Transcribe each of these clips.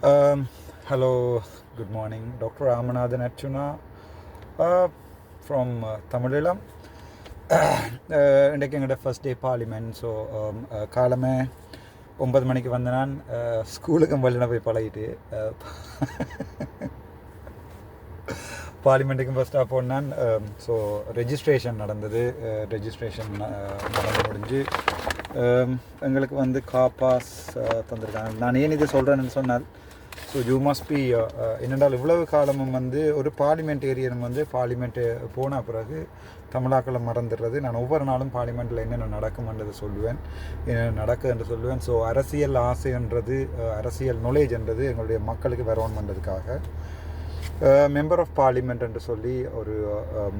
Hello good morning doctor Ramanathan Archuna from Tamil Eelam இன்றைக்கு எங்களோட first day parliament so காலமே ஒன்பது மணிக்கு வந்த நான் uh, ஸ்கூலுக்கும் வழியில் போய் பழகிட்டு பார்லிமெண்ட்டுக்கும் ஃபஸ்ட்டாக போனான் ஸோ ரெஜிஸ்ட்ரேஷன் நடந்தது. Uh, ரெஜிஸ்ட்ரேஷன் uh, நடந்து முடிஞ்சு Um, எங்களுக்கு வந்து காப்பாஸ் uh, தந்திருக்காங்க. நான் ஏன் இதை சொல்கிறேன்னு சொன்னால் ஸோ யூ மஸ்ட் பி என்னென்றால் இவ்வளவு காலமும் வந்து ஒரு பார்லிமெண்டேரியன் வந்து பார்லிமெண்ட்டு போன பிறகு தமிழாக்களை மறந்துடுறது. நான் ஒவ்வொரு நாளும் பார்லிமெண்ட்டில் என்னென்ன நடக்கும்ன்றதை சொல்லுவேன் என்னென்ன நடக்குது என்று சொல்லுவேன் ஸோ அரசியல் ஆசைன்றது uh, அரசியல் knowledgeன்றது எங்களுடைய மக்களுக்கு வரணுன்றதுக்காக மெம்பர் ஆஃப் பார்லிமெண்ட் என்று சொல்லி ஒரு um,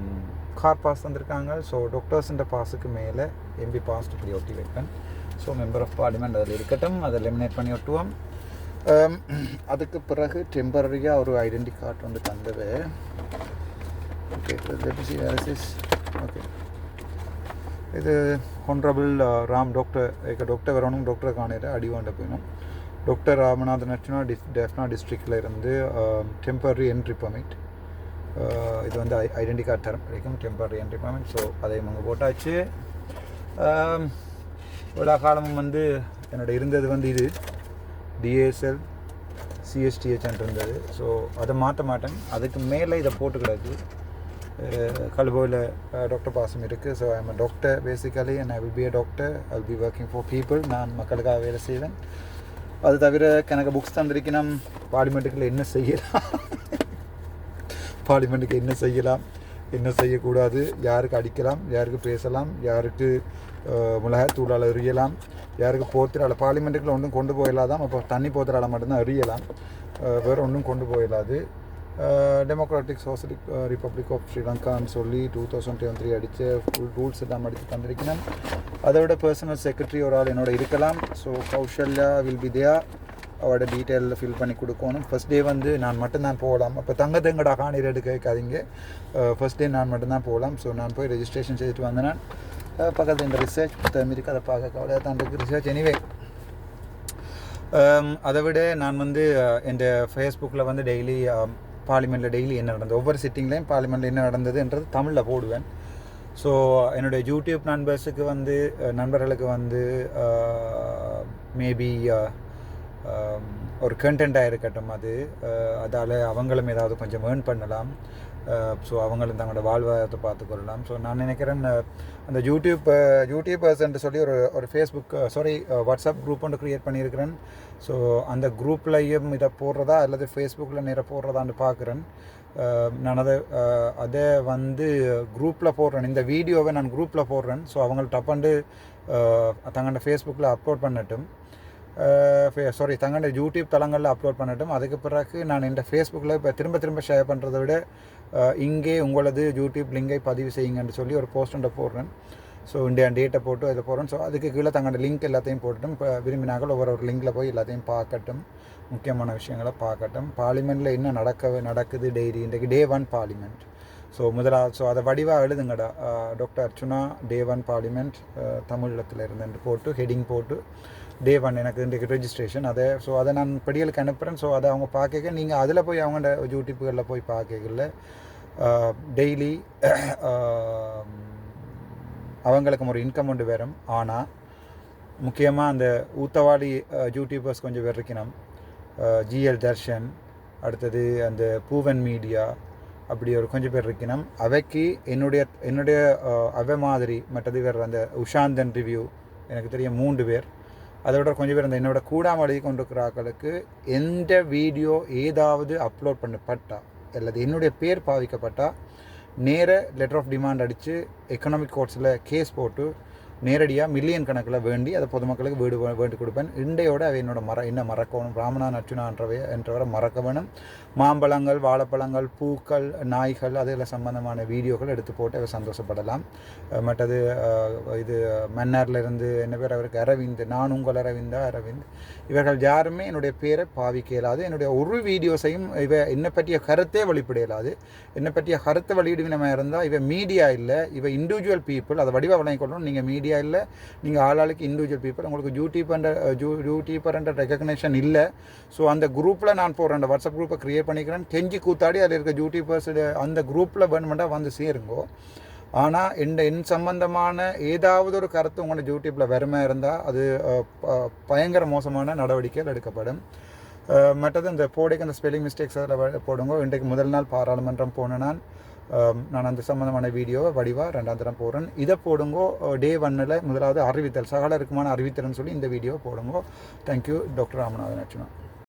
கார் பாஸ் தந்திருக்காங்க. ஸோ டாக்டர்ஸ்ன்ற பாஸுக்கு மேலே எம்பி பாஸ் இப்படி ஒட்டி வைப்பேன். ஸோ மெம்பர் ஆஃப் பார்லிமெண்ட் அதில் இருக்கட்டும் அதை எலிமினேட் பண்ணி ஒட்டுவோம். Um, அதுக்கு பிறகு டெம்பரரியாக ஒரு ஐடென்டி கார்டு வந்து தந்தது. ஓகே ஓகே இது honourable uh, Ram doctor doctor வரணும் டாக்டரை காணிட்டு அடிவாண்ட போயிடும். டாக்டர் ராமநாதன் அர்ச்சனா டிஸ் டெஃப்னா டிஸ்ட்ரிக்டில் இருந்து டெம்பரரி என்ட்ரி பர்மிட் இது வந்து ஐடென்டி கார்டு தரம் வரைக்கும் டெம்பரரி என்ட்ரி பர்மிட் ஸோ அதையும் அங்கே போட்டாச்சு. விழா காலமும் வந்து என்னோட இருந்தது வந்து இது. டிஎஸ்எல் சிஎஸ்டிஹெச் இருந்தது. ஸோ அதை மாற்ற மாட்டேன். அதுக்கு மேலே இதை போட்டு கல்போவில் டாக்டர் பாசம் இருக்குது so I'm doctor basically and I will be a doctor I will be working for people நான் மக்களுக்காக வேலை செய்வேன். அது தவிர எனக்கு புக்ஸ் தந்திருக்கணும். பார்லிமெண்ட்டுக்குள்ள என்ன செய்யலாம்? பார்லிமெண்ட்டுக்கு என்ன செய்யலாம்? என்ன செய்யக்கூடாது? யாருக்கு அடிக்கலாம்? யாருக்கு பேசலாம்? யாருக்கு மிளகாத்தூளால் எறியலாம் யாருக்கு போத்திரால பார்லிமெண்ட்டுக்குள்ளே ஒன்றும் கொண்டு போயிடலாதான் அப்போ தண்ணி போத்திரால மட்டும்தான் எறியலாம் வேறு ஒன்றும் கொண்டு போயிடலாது டெமோக்ராட்டிக் சோசியலிக் ரிப்பப்ளிக் ஆஃப் ஸ்ரீலங்கான்னு சொல்லி டூ தௌசண்ட் டுவென் த்ரீ அடித்த ஃபுல் ரூல்ஸ் எல்லாம் அடித்து தந்திருக்கிறேன். அதை விட பர்சனல் செக்ரட்டரி ஒரு ஆள் என்னோட இருக்கலாம். So Kaushalya will be there அவரோட டீட்டெயிலில் ஃபில் பண்ணி கொடுக்கணும். ஃபர்ஸ்ட் டே வந்து நான் மட்டும்தான் போகலாம். அப்போ தங்க தெங்கடா காணீர் கேட்காதீங்க. Uh, ஃபர்ஸ்ட் டே நான் மட்டும்தான் போகலாம். ஸோ நான் போய் ரெஜிஸ்ட்ரேஷன் செய்துட்டு வந்தேன் uh, பக்கத்தில் இந்த ரிசர்ச் புத்தகம் அதை பார்க்க கவலையாக தான் இருக்குது ரிசர்ச் எனிவே அதை விட நான் வந்து uh, என் ஃபேஸ்புக்கில் வந்து டெய்லி பார்லிமெண்ட்டில் டெய்லி என்ன நடந்தது? ஒவ்வொரு சிட்டிங்லேயும் பார்லிமெண்ட்டில் என்ன நடந்ததுன்றது தமிழில் போடுவேன். ஸோ என்னுடைய யூடியூப் நண்பர்ஸுக்கு வந்து நண்பர்களுக்கு வந்து மேபி ஒரு கண்டென்ட்டாக இருக்கட்டும் அது அதால் அவங்களும் ஏதாவது கொஞ்சம் ஏர்ன் பண்ணலாம். ஸோ அவங்களும் தங்களோட வாழ்வாதாரத்தை பார்த்துக்கொள்ளலாம். ஸோ நான் நினைக்கிறேன் அந்த யூடியூப் யூடியூபர்ஸ்ன்ட்டு சொல்லி ஒரு ஒரு ஃபேஸ்புக் சாரி வாட்ஸ்அப் குரூப் ஒன்று க்ரியேட் பண்ணியிருக்கிறேன். ஸோ அந்த குரூப்லையும் இதை போடுறதா அல்லது ஃபேஸ்புக்கில் நேராக போடுறதான்னு பார்க்குறேன். நான் அதை அதை வந்து குரூப்பில் போடுறேன். இந்த வீடியோவை நான் குரூப்பில் போடுறேன். ஸோ அவங்கள்ட்ட டப்பண்டு தங்களோட ஃபேஸ்புக்கில் அப்லோட் பண்ணட்டும். சாரி தங்களுடைய யூடியூப் தளங்களில் அப்லோட் பண்ணட்டும். அதுக்கு பிறகு நான் இந்த ஃபேஸ்புக்கில் இப்போ திரும்ப திரும்ப ஷேர் பண்ணுறதை விட இங்கே உங்களது யூடியூப் லிங்கை பதிவு செய்யுங்கன்னு சொல்லி ஒரு போஸ்ட் ஒன்றை போடுறேன். ஸோ இந்தியா டேட்டை போட்டு அதை போடுறேன். ஸோ அதுக்கு கீழே தங்களோட லிங்க் எல்லாத்தையும் போட்டுட்டும். இப்போ விரும்பினாக்கள் ஒவ்வொரு ஒரு லிங்கில் போய் எல்லாத்தையும் பார்க்கட்டும். முக்கியமான விஷயங்களை பார்க்கட்டும். பார்லிமெண்ட்டில் என்ன நடக்க நடக்குது டெய்லி இன்றைக்கு டே ஒன் பார்லிமெண்ட் ஸோ முதலாவது ஸோ அதை வடிவாக எழுதுங்கடா. Doctor Archuna day one parliament தமிழகத்தில் இருந்துட்டு போட்டு ஹெட்டிங் போட்டு டே ஒன் எனக்கு இன்றைக்கு ரெஜிஸ்ட்ரேஷன் அதை ஸோ அதை நான் படிகளுக்கு அனுப்புகிறேன் ஸோ அதை அவங்க பார்க்க நீங்கள் அதில் போய் அவங்க யூடியூப்புகளில் போய் பார்க்கல டெய்லி அவங்களுக்கு ஒரு இன்கம் ஒன்று வரும். ஆனால் முக்கியமாக அந்த ஊத்தவாடி யூடியூபர்ஸ் கொஞ்சம் பேர் இருக்கணும். ஜிஎல் தர்ஷன் அடுத்தது அந்த பூவன் மீடியா அப்படி ஒரு கொஞ்சம் பேர் இருக்கணும். அவைக்கு என்னுடைய என்னுடைய அவை மாதிரி மற்றது வேறு அந்த உஷாந்தன் ரிவ்யூ எனக்கு தெரியும் மூன்று பேர். அதோட கொஞ்சம் பேர் அந்த என்னோட கூடாம எழுதி கொண்டிருக்கிற எந்த வீடியோ ஏதாவது அப்லோட் பண்ணப்பட்டா அல்லது என்னுடைய பேர் பாவிக்கப்பட்டால் நேர லெட்டர் ஆஃப் டிமாண்ட் அடித்து எக்கனாமிக் கோர்ட்ஸில் கேஸ் போட்டு நேரடியாக மில்லியன் கணக்கில் வேண்டி அதை பொதுமக்களுக்கு வீடு வேண்டி கொடுப்பேன். இண்டையோடு அவை என்னோட மர என்ன மறக்கணும் ராமனா நச்சுனான்றவை என்றவரை மறக்க வேணும். மாம்பழங்கள் வாழைப்பழங்கள் பூக்கள் நாய்கள் அதில் சம்பந்தமான வீடியோக்கள் எடுத்து போட்டு அவை சந்தோஷப்படலாம். மற்றது இது மன்னார்ல இருந்து என்ன பேர் அவருக்கு? அரவிந்த் நான் உங்கள் அரவிந்தா அரவிந்த். இவர்கள் யாருமே என்னுடைய பேரை பாவிக்க இயலாது. என்னுடைய ஒரு வீடியோஸையும் இவ என்னை பற்றிய கருத்தே வெளிப்பட இயலாது. என்னை பற்றிய கருத்தை வெளியிடுவினமாக இருந்தால் இவ மீடியா இல்லை இவ இண்டிவிஜுவல் பீப்புள் அதை வடிவ வழங்கிக் கொள்ளணும் நீங்கள் மீடியா ஐடியா இல்லை. நீங்கள் ஆளாளுக்கு இண்டிவிஜுவல் பீப்புள் உங்களுக்கு யூடியூப்ன்ற ஜூ யூடியூப்பர்ன்ற ரெகக்னேஷன் இல்லை. ஸோ அந்த குரூப்பில் நான் போகிறேன் அந்த வாட்ஸ்அப் குரூப்பை க்ரியேட் பண்ணிக்கிறேன். கெஞ்சி கூத்தாடி அதில் இருக்க யூடியூபர்ஸ் அந்த குரூப்பில் வேணுமெண்டா வந்து சேருங்கோ. ஆனால் இந்த என் சம்பந்தமான ஏதாவது ஒரு கருத்து உங்களோட யூடியூப்பில் வெறுமையாக இருந்தால் அது ப- பயங்கர மோசமான நடவடிக்கைகள் எடுக்கப்படும். மற்றது இந்த போடைக்கு அந்த ஸ்பெல்லிங் மிஸ்டேக்ஸ் அதில் போடுங்க. இன்றைக்கு முதல் நாள் பாராளுமன்றம் போன Um, நான் அந்த சம்மந்தமான வீடியோவை வடிவாக ரெண்டாம் தரம் போடுறேன் இதை போடுங்கோ uh, டே ஒன்னில் முதலாவது அறிவித்தல் சகல இருக்குமான அறிவித்தல்னு சொல்லி இந்த வீடியோவை போடுங்கோ. Thank you doctor Ramanathan Lakshmanan